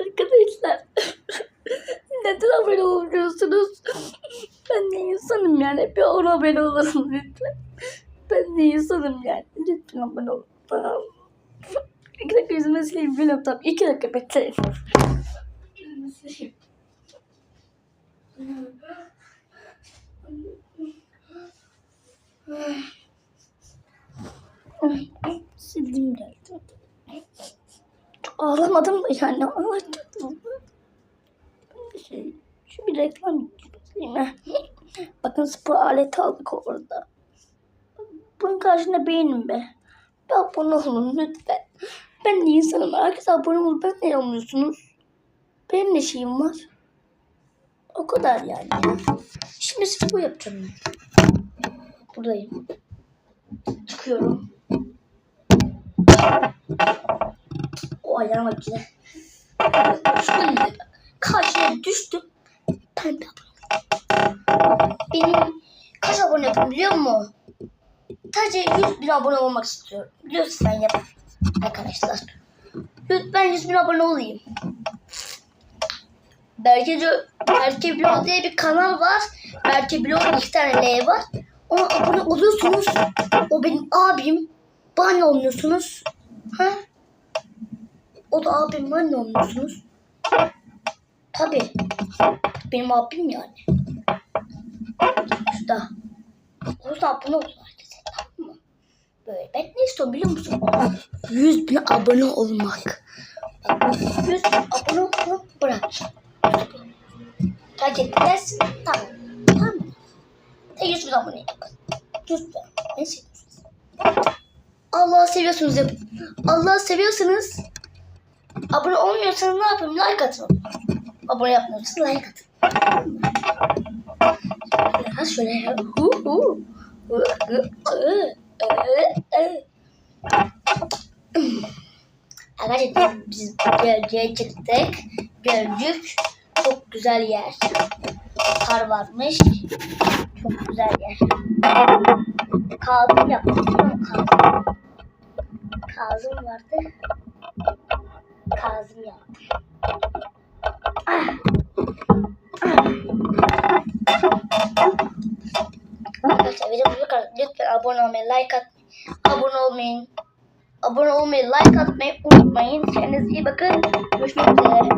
Arkadaşlar neden abone olmuyorsunuz? Ben de insanım yani bir ona abone olun lütfen. Ben de insanım yani. Lütfen abone olun. Tamam. İki dakika yüzüme sileyim biliyorum tamam. İki dakika bekleyin. Yüzümü sileyim. Sildim geldi. Ağlamadım da yani de şey, şu bir reklam ha. Bakın spor aleti aldık orada. Bunun karşında beğenin be. Bir abone olun lütfen. Ben de insanım. Herkes abone ol. Ben de yapmıyorsunuz. Benim de şeyim var. O kadar yani. Şimdi spor yapacağım ben. Buradayım. Çıkıyorum. O ayağıma güzel. De. Karşıya düştüm. Ben de abone Benim kaç abone yapayım biliyor musun? Sadece 100 bin abone olmak istiyorum. Lütfen yap arkadaşlar. Lütfen 100 bin abone olayım. Berke, Berke Blog diye bir kanal var. Berke Blog iki tane L var. Ona abone oluyorsunuz. O benim abim. Bana olmuyorsunuz? Ha? O da abim bana ne olmuyorsunuz? Tabii. Benim abim yani. O da abone olsun herkese. Tamam? Böyle. Ben ne istiyorum biliyor musun? 100 bin abone olmak. 100 bin abone olmak bırak. Terk ettilersin. Tamam. Tamam mı? Ve 100 bin abone yapın. Lütfen. Ne seviyorsunuz? Allah'ı seviyorsunuz yapın. Allah'ı seviyorsanız abone olmuyorsanız ne yapayım? Like atın. Abone yapmıyorsanız like atın. Ha şöyle. Hu hu. Arkadaşlar biz gölgeye çıktık. Gölcük çok güzel yer. Kar varmış. Çok güzel yer. Kazım mi? Kazım. Kazım vardı. Kazım yaptı. Ah. Arkadaşlar videomuzu bu kadar. Lütfen abone olmayı, like at, abone olmayın. Abone olmayı, like atmayı unutmayın. Kendinize iyi bakın. Görüşmek üzere.